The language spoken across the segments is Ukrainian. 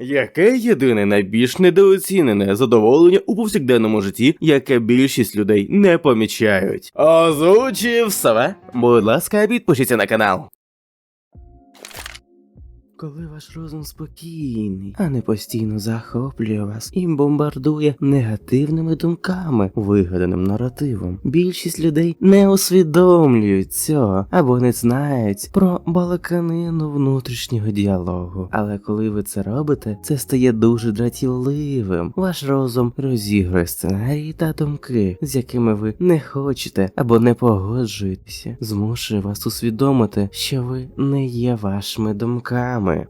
Яке єдине найбільш недооцінене задоволення у повсякденному житті, яке більшість людей не помічають? Озвучив себе. Будь ласка, підпишіться на канал. Коли ваш розум спокійний, а не постійно захоплює вас і бомбардує негативними думками, вигаданим наративом, більшість людей не усвідомлюють цього або не знають про балаканину внутрішнього діалогу. Але коли ви це робите, це стає дуже дратівливим. Ваш розум розігрує сценарії та думки, з якими ви не хочете або не погоджуєтеся, змушує вас усвідомити, що ви не є вашими думками руками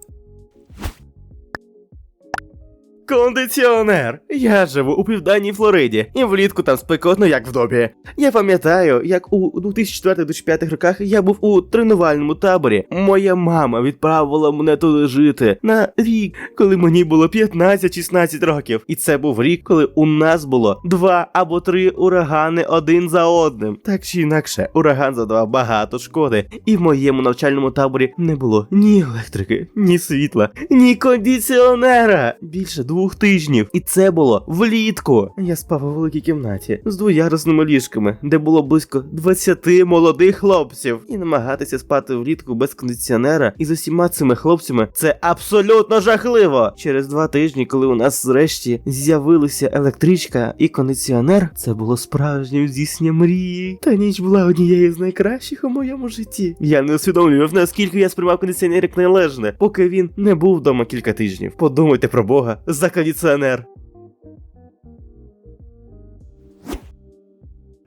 Кондиціонер! Я живу у південній Флориді, і влітку там спекотно, як в добі. Я пам'ятаю, як у 2004-2005 роках я був у тренувальному таборі. Моя мама відправила мене туди жити на рік, коли мені було 15-16 років. І це був рік, коли у нас було два або три урагани один за одним. Так чи інакше, ураган задавав багато шкоди, і в моєму навчальному таборі не було ні електрики, ні світла, ні кондиціонера. Більше двох тижнів. І це було влітку. Я спав у великій кімнаті з двоярусними ліжками, де було близько 20 молодих хлопців. І намагатися спати влітку без кондиціонера і з усіма цими хлопцями це абсолютно жахливо. Через два тижні, коли у нас зрешті з'явилися електричка і кондиціонер, це було справжнім здійсненням мрії. Та ніч була однією з найкращих у моєму житті. Я не усвідомлював, наскільки я сприймав кондиціонер як належне, поки він не був вдома кілька тижнів. Подумайте про Бога за кондиціонер.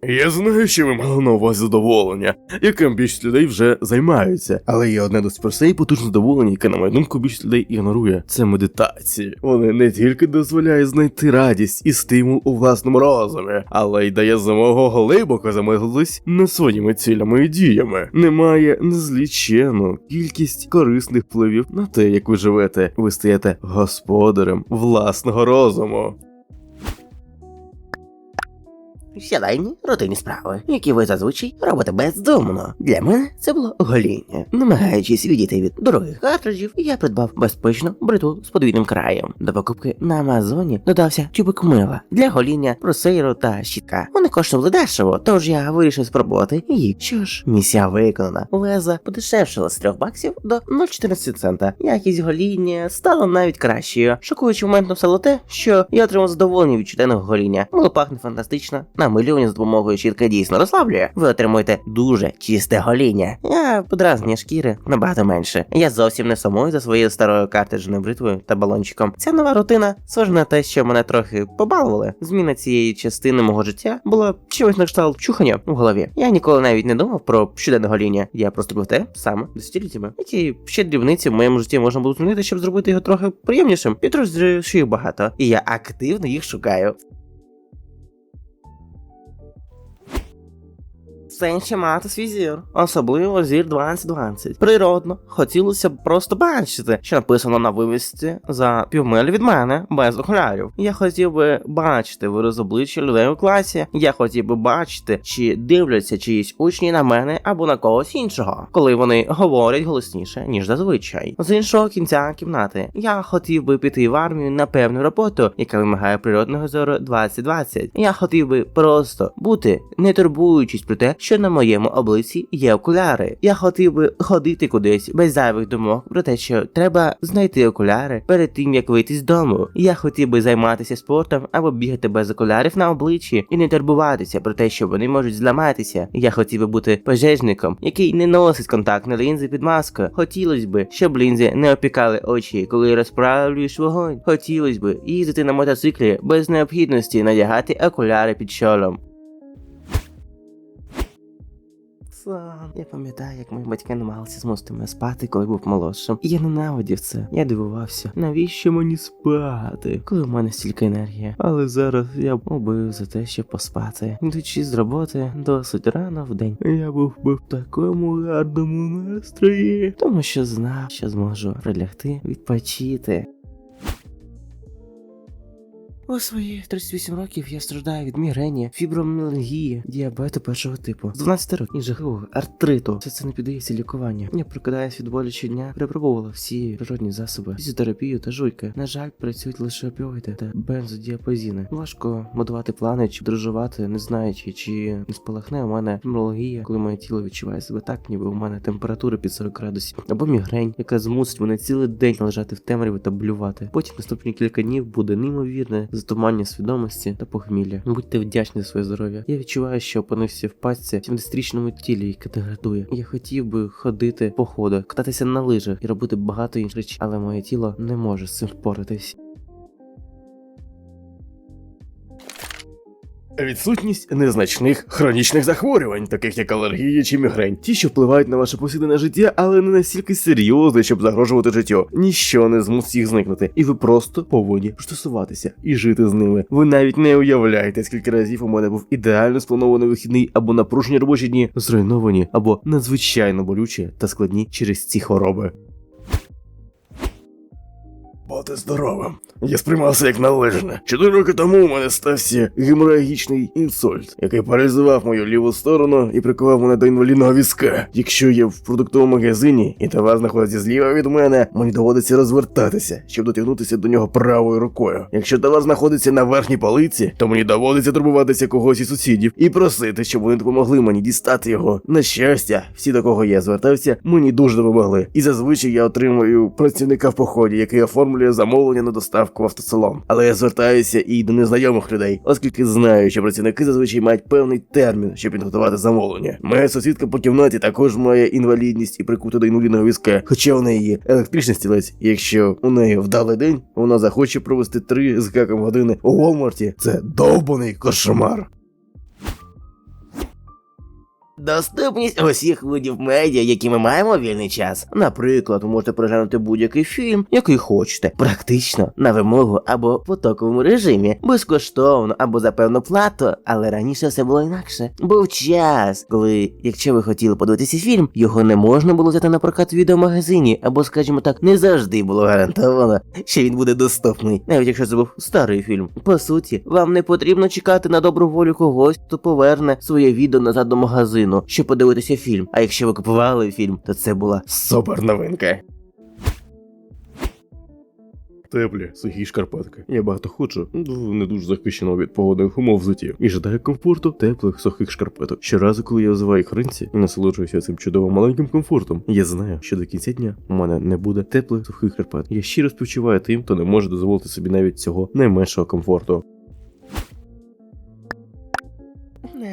Я знаю, що ви мали на увазі задоволення, яким більшість людей вже займаються. Але є одне досить просте і потужне задоволення, яке, на мою думку, більшість людей ігнорує. Це медитації. Вони не тільки дозволяють знайти радість і стимул у власному розумі, але й дає змогу глибоко замислитись над своїми цілями і діями. Немає незлічену кількість корисних впливів на те, як ви живете. Ви стаєте господарем власного розуму. Щоденні рутинні справи, які ви зазвичай робите бездумно. Для мене це було гоління. Намагаючись відійти від дорогих картриджів, я придбав безпечну бритву з подвійним краєм. До покупки на Амазоні додався тюбик мила для гоління, просейру та щітка. Вони коштували дешево, тож я вирішив спробувати їх. Що ж, місія виконана. Леза подешевшила з 3 баксів до 0,14 цента. Якість гоління стала навіть кращою. Шокуючим моментом стало те, що я отримав задоволення від щоденного гоління. Мило пахне фантастично. Намилювання з допомогою щітки дійсно розслаблює. Ви отримуєте дуже чисте гоління. Я подразнення шкіри набагато менше. Я зовсім не сумую за своєю старою картриджною бритвою та балончиком. Ця нова рутина схожа на те, що мене трохи побалували. Зміна цієї частини мого життя була чимось на кшталт чухання в голові. Я ніколи навіть не думав про щоденне гоління. Я просто робив те саме десятиліттями. Які ще дрібниці в моєму житті можна було змінити, щоб зробити його трохи приємнішим. Підрозрію їх багато, і я активно їх шукаю. Це ще мати свій зір, особливо зір 2020. Природно, хотілося б просто бачити, що написано на вивісці за півмилі від мене без окулярів. Я хотів би бачити вираз обличчя людей у класі. Я хотів би бачити, чи дивляться чиїсь учні на мене або на когось іншого, коли вони говорять голосніше ніж зазвичай. З іншого кінця кімнати я хотів би піти в армію на певну роботу, яка вимагає природного зору 2020. Я хотів би просто бути, не турбуючись про те, що на моєму обличчі є окуляри. Я хотів би ходити кудись без зайвих думок про те, що треба знайти окуляри перед тим як вийти з дому. Я хотів би займатися спортом або бігати без окулярів на обличчі і не турбуватися про те, що вони можуть зламатися. Я хотів би бути пожежником, який не носить контактні лінзи під маскою. Хотілося б, щоб лінзи не опікали очі, коли розправлюєш вогонь. Хотілося б їздити на мотоциклі без необхідності надягати окуляри під чолом. Сан. Я пам'ятаю, як мої батьки намагалися змусити мене спати, коли був молодшим. І я ненавидів це. Я дивувався, навіщо мені спати, коли в мене стільки енергії. Але зараз я б убив за те, щоб поспати. Йдучи з роботи досить рано в день. Я був би в такому гарному настрої, тому що знав, що зможу прилягти, відпочити. У свої 38 років я страждаю від мігрені, фіброміалгії, діабету першого типу. З 12 років і жахливого артриту. Все це не піддається лікуванню. Я прокидаюсь від болі щодня, перепробувала всі природні засоби, фізіотерапію та жуйки. На жаль, працюють лише опіоїди та бензодіапазіни. Важко будувати плани чи подорожувати, не знаючи, чи не спалахне у мене фіброміалгія, коли моє тіло відчуває себе так, ніби у мене температура під 40 градусів, або мігрень, яка змусить мене цілий день лежати в темряві та блювати. Потім наступні кілька днів буде неймовірне затумання свідомості та похмілля. Будьте вдячні за своє здоров'я. Я відчуваю, що опинився в пастці в 70-річному тілі, яке деградує. Я хотів би ходити по ходу, кататися на лижах і робити багато інших речей, але моє тіло не може з цим впоратись. Відсутність незначних хронічних захворювань, таких як алергія чи мігрень, ті, що впливають на ваше повсякденне життя, але не настільки серйозно, щоб загрожувати життю. Ніщо не змусить їх зникнути, і ви просто повинні пристосуватися і жити з ними. Ви навіть не уявляєте, скільки разів у мене був ідеально спланований вихідний або напружені робочі дні, зруйновані або надзвичайно болючі та складні через ці хвороби. Бути здоровим. Я сприймався як належне. Чотири роки тому у мене стався геморагічний інсульт, який паралізував мою ліву сторону і прикував мене до інвалідного візка. Якщо я в продуктовому магазині і товар знаходиться зліва від мене, мені доводиться розвертатися, щоб дотягнутися до нього правою рукою. Якщо товар знаходиться на верхній полиці, то мені доводиться турбуватися когось із сусідів і просити, щоб вони допомогли мені дістати його. На щастя, всі до кого я звертався, мені дуже допомогли. І зазвичай я отримую працівника в поході, який оформлює замовлення на доставку в автосалон. Але я звертаюся і до незнайомих людей, оскільки знаю, що працівники зазвичай мають певний термін, щоб підготувати замовлення. Моя сусідка по кімнаті також має інвалідність і прикута до інвалідного візка, хоча у неї електричний стілець. Якщо у неї вдалий день, вона захоче провести три з гаком години у Волмарті. Це довбаний кошмар. Доступність усіх видів медіа, які ми маємо в вільний час. Наприклад, ви можете переглянути будь-який фільм, який хочете, практично на вимогу або в потоковому режимі, безкоштовно або за певну плату. Але раніше все було інакше. Був час, коли, якщо ви хотіли подивитися фільм, його не можна було взяти на прокат в відеомагазині, або, скажімо так, не завжди було гарантовано, що він буде доступний, навіть якщо це був старий фільм. По суті, вам не потрібно чекати на добру волю когось, хто поверне своє відео назад до магазину, щоб подивитися фільм. А якщо ви купували фільм, то це була Супер новинка. Теплі, сухі шкарпетки. Я багато хочу, не дуже захищеного від погодних умов взуттів. І жадаю комфорту теплих сухих шкарпеток. Щоразу, коли я взиваю їх ринці і насолоджуюся цим чудовим маленьким комфортом, я знаю, що до кінця дня у мене не буде теплих сухих шкарпеток. Я щиро співчуваю тим, хто не може дозволити собі навіть цього найменшого комфорту.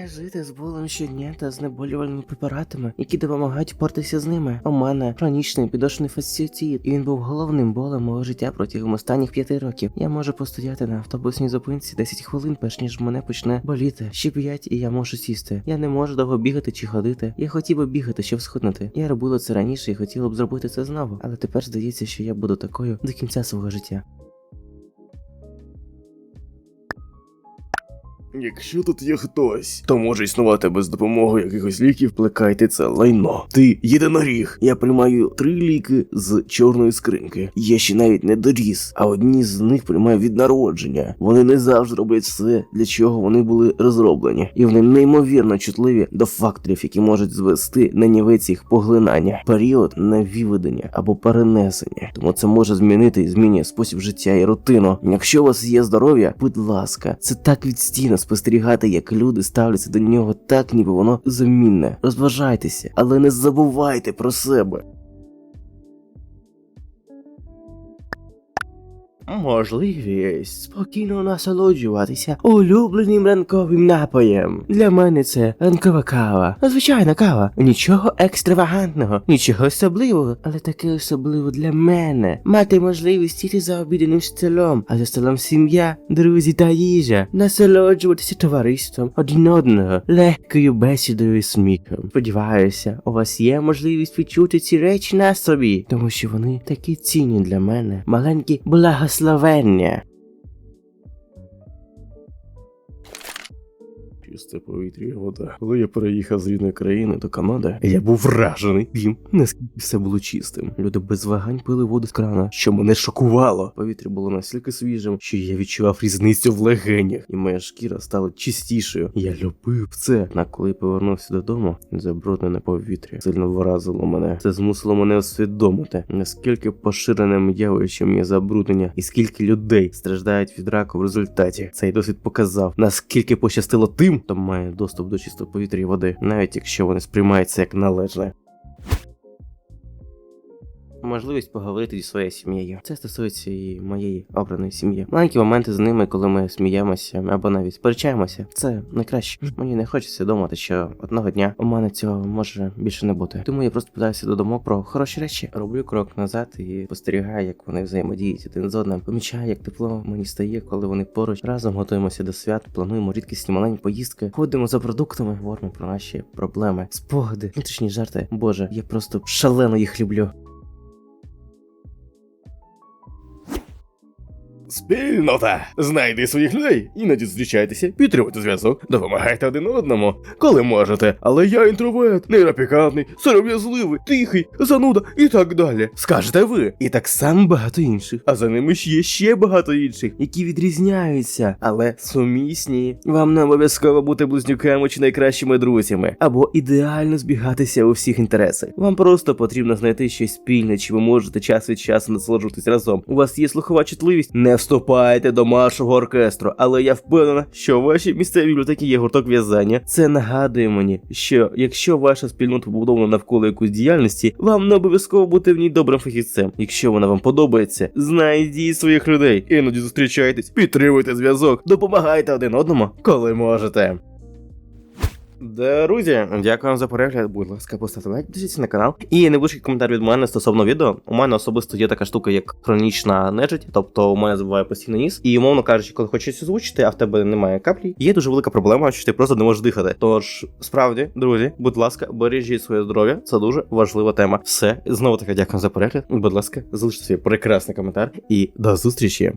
Жити з болем щодня та знеболювальними препаратами, які допомагають впоратися з ними. У мене хронічний підошний фасціотіт, і він був головним болем мого життя протягом останніх п'яти років. Я можу постояти на автобусній зупинці 10 хвилин, перш ніж мене почне боліти. Ще п'ять, і я можу сісти. Я не можу довго бігати чи ходити. Я хотів би бігати, щоб схуднути. Я робила це раніше і хотіла б зробити це знову, але тепер здається, що я буду такою до кінця свого життя. Якщо тут є хтось, то може існувати без допомоги якихось ліків, плекайте це лайно. Ти єдиноріг. Я приймаю три ліки з чорної скриньки. Я ще навіть не доріс, а одні з них приймаю від народження. Вони не завжди роблять все, для чого вони були розроблені, і вони неймовірно чутливі до факторів, які можуть звести на нівець їх поглинання, період на виведення або перенесення. Тому це може змінити і змінює спосіб життя і рутину. Якщо у вас є здоров'я, будь ласка, це так відстійно спостерігати, як люди ставляться до нього так, ніби воно замінне. Розважайтеся, але не забувайте про себе. Можливість спокійно насолоджуватися улюбленим ранковим напоєм. Для мене це ранкова кава. Звичайна кава. Нічого екстравагантного, нічого особливого, але таке особливо для мене. Мати можливість сіти за обіденим столом, а за столом сім'я, друзі та їжа, насолоджуватися товариством один одного, легкою бесідою і сміхом. Сподіваюся, у вас є можливість відчути ці речі на собі, тому що вони такі цінні для мене. Маленькі благословення благословення. Чисте повітря і вода. Коли я переїхав з рідної країни до Канади, я був вражений тим, наскільки все було чистим. Люди без вагань пили воду з крана, що мене шокувало. Повітря було настільки свіжим, що я відчував різницю в легенях, і моя шкіра стала чистішою. Я любив це. А коли повернувся додому, забруднене повітря сильно вразило мене. Це змусило мене усвідомити, наскільки поширеним явищем є забруднення, і скільки людей страждають від раку в результаті. Цей досвід показав, наскільки пощастило тим, хто має доступ до чистого повітря і води, навіть якщо вони сприймаються як належне. Можливість поговорити зі своєю сім'єю. Це стосується і моєї обраної сім'ї. Маленькі моменти з ними, коли ми сміємося або навіть сперечаємося, це найкраще. Мені не хочеться думати, що одного дня у мене цього може більше не бути. Тому я просто питаюся додому про хороші речі. Роблю крок назад і спостерігаю, як вони взаємодіють один з одним. Помічаю, як тепло мені стає, коли вони поруч. Разом готуємося до свят, плануємо рідкісні маленькі поїздки, ходимо за продуктами, говоримо про наші проблеми, спогади, внутрішні жарти. Боже, я просто шалено їх люблю. Спільнота! Знайди своїх людей, іноді зустрічайтеся, підтримуйте зв'язок, допомагайте один одному, коли можете. Але я інтроверт, нейропікантний, сором'язливий, тихий, зануда і так далі. Скажете ви. І так само багато інших. А за ними ж є ще багато інших, які відрізняються, але сумісні. Вам не обов'язково бути близнюками чи найкращими друзями, або ідеально збігатися у всіх інтересах. Вам просто потрібно знайти щось спільне, чи ви можете час від часу насолоджуватись разом. У вас є слухова чутливість. Не вступайте до маршового оркестру, але я впевнена, що ваші місцеві бібліотеки є гурток в'язання. Це нагадує мені, що якщо ваша спільнота побудована навколо якоїсь діяльності, вам не обов'язково бути в ній добрим фахівцем. Якщо вона вам подобається, знайдіть своїх людей, іноді зустрічайтесь, підтримуйте зв'язок, допомагайте один одному, коли можете. Друзі, дякую вам за перегляд. Будь ласка, поставте лайк, підпишіться на канал. І невеличкий коментар від мене стосовно відео. У мене особисто є така штука, як хронічна нежить, тобто у мене забуває постійно ніс. І умовно кажучи, коли хочеш озвучити, а в тебе немає каплі, є дуже велика проблема, що ти просто не можеш дихати. Тож, справді, друзі, будь ласка, бережіть своє здоров'я. Це дуже важлива тема. Все, знову таки дякую за перегляд. Будь ласка, залиште свій прекрасний коментар і до зустрічі.